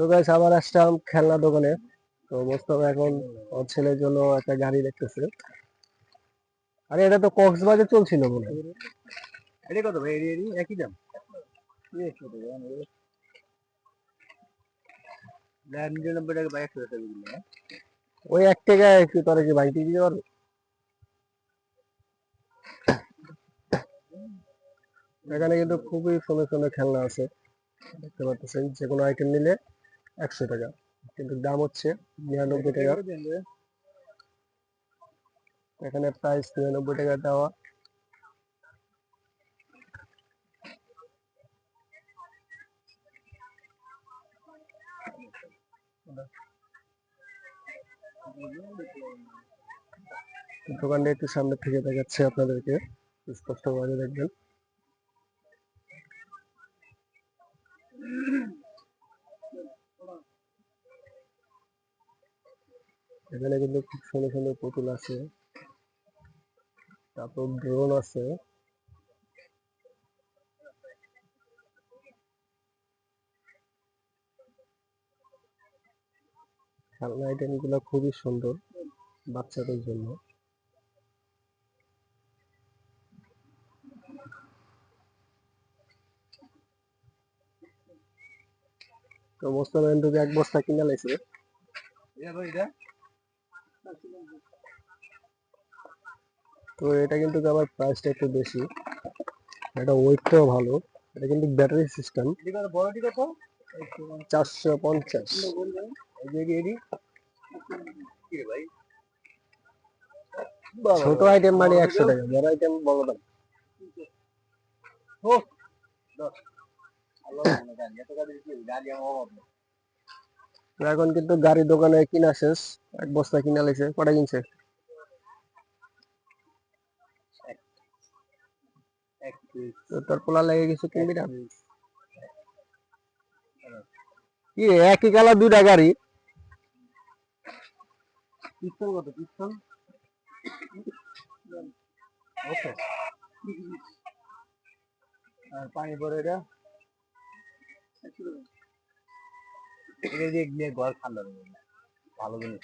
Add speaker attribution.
Speaker 1: তো গাইস আবার আসলাম খেলনা দোকানে। তো মোস্তফা এখন ওর ছেলের জন্য একটা গাড়ি দেখতেছে। আরে, এটা তো কক্সবাজার চলছিল হয়।
Speaker 2: এটা কত ভাই? এরি একই দাম? বাইক
Speaker 1: ওই এক টাকায় একটু কি বাইক দিতে পারবে? এখানে কিন্তু খুবই সুন্দর সুন্দর খেলনা আছে। দেখতে পাচ্ছেন যে কোনো আইটেম নিলে। একশো টাকা। কিন্তু দাম হচ্ছে নিরানব্বই টাকা। এখানে প্রাইস নিরানব্বই টাকা দেওয়া। দোকানটা একটু সামনে থেকে দেখাচ্ছে আপনাদেরকে। স্পষ্ট ভাবে দেখবেন। এখানে কিন্তু খুব সুন্দর সুন্দর পুতুল আছে। তারপর ড্রোন আছে। খেলনা আইটেমগুলো খুবই সুন্দর বাচ্চাদের জন্য। তো কিন্তু এক বস্তা কিনে লাইছে।
Speaker 2: এটা।
Speaker 1: তো এটা কিন্তু আবার প্রাইসটা একটু বেশি। এটা ওয়েটটাও ভালো। এটা কিন্তু ব্যাটারি সিস্টেম
Speaker 2: বড়টি
Speaker 1: চারশো পঞ্চাশ। ছোট আইটেম মানে একশো টাকা, বড় আইটেম বড় দাম
Speaker 2: আল্লাহ
Speaker 1: এখন কিন্তু গাড়ির দোকানে কিনা শেষ, এক বস্তা কিনা লেছে, কটা কিনছে? তোর পোলা লেগে কিছু কিনবি না? কি একই কালার দুইটা গাড়ি?
Speaker 2: পিস্তল কত? পিস্তল? আর পানি পরে এটা? এটা দিয়ে গিয়ে ঘর ঠান্ডা দেবে ভালো জিনিস